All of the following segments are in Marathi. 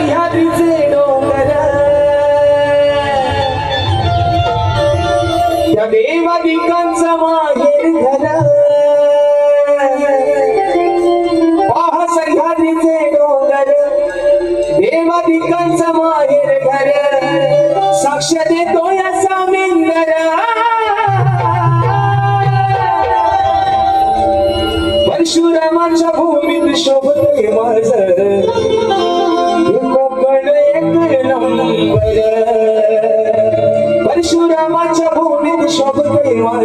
सह्याद्रीचे डोंगर. त्या देवादिकांचं माहेर घर. पहा सह्याद्रीचे डोंगर. देवादिकांचं माहेर घर. साक्ष देतो या सामिंदर. परशुरामाच्या भूमीत शोभते माझ परशुरामाच्या भूमीत शोभते माझ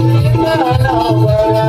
la la la